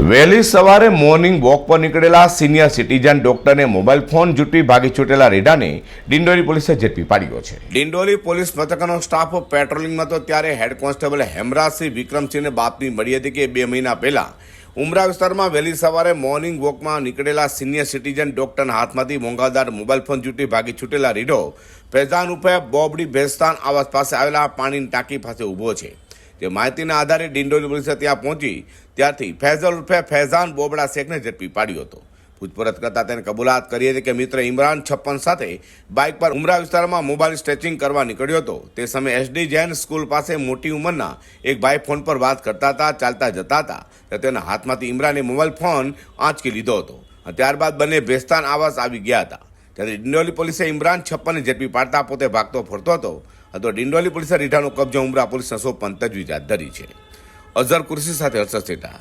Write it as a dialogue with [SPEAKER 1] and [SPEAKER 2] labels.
[SPEAKER 1] વહેલી સવારે morning walk પર નીકળેલા સિનિયર સિટીઝન ડોક્ટરને મોબાઈલ ફોન જૂટી ભાગી છૂટેલા રેડાને ડિંડોરી પોલીસે ઝડપી પાડ્યો છે. ડિંડોલી પોલીસ મથકનો સ્ટાફ પેટ્રોલિંગમાં હતો ત્યારે હેડ કોન્સ્ટેબલ હેમરાજસિંહ વિક્રમસિંહને બાતમી મળી હતી કે બે મહિના પહેલા ઉમરા વિસ્તારમાં વહેલી સવારે મોર્નિંગ વોકમાં નીકળેલા સિનિયર સિટીઝન ડોક્ટરના હાથમાંથી મોંઘાદાર મોબાઈલ ફોન જૂટી ભાગી છૂટેલા રીડો, ફૈઝાન ઉર્ફે બોબડી ભેસ્તાન આવાસ પાસે આવેલા પાણીની ટાંકી પાસે ઊભો છે. જે માહિતીના આધારે ડિંડોલી પોલીસે ત્યાં પહોંચી ત્યારથી ફૈઝલ ઉર્ફે ફૈઝાન બોબડા શેખને ઝડપી પાડ્યો હતો. પૂછપરછ કરતા તેને કબૂલાત કરી હતી કે મિત્ર ઇમરાન છપ્પન સાથે બાઇક પર ઉમરા વિસ્તારમાં મોબાઈલ સ્ટ્રેચિંગ કરવા નીકળ્યો હતો. તે સમયે એસડી જૈન સ્કૂલ પાસે મોટી ઉંમરના એક ભાઈ ફોન પર વાત કરતા હતા, ચાલતા જતા હતા. તેના હાથમાંથી ઇમરાને મોબાઈલ ફોન આંચકી લીધો હતો. ત્યારબાદ બંને ભેસ્તાન આવાસ આવી ગયા હતા. ત્યારે ડિંડોલી પોલીસે ઇમરાન છપ્પનને ઝડપી પાડતા પોતે ભાગતો ફરતો હતો. તો ડિંડોલી પોલીસે રીઢાનો કબજો ઉમરા પોલીસને સોંપવાની તજવીજ હાથ ધરી છે. અઝર કુર્સી સાથે હર્ષદ સેઠા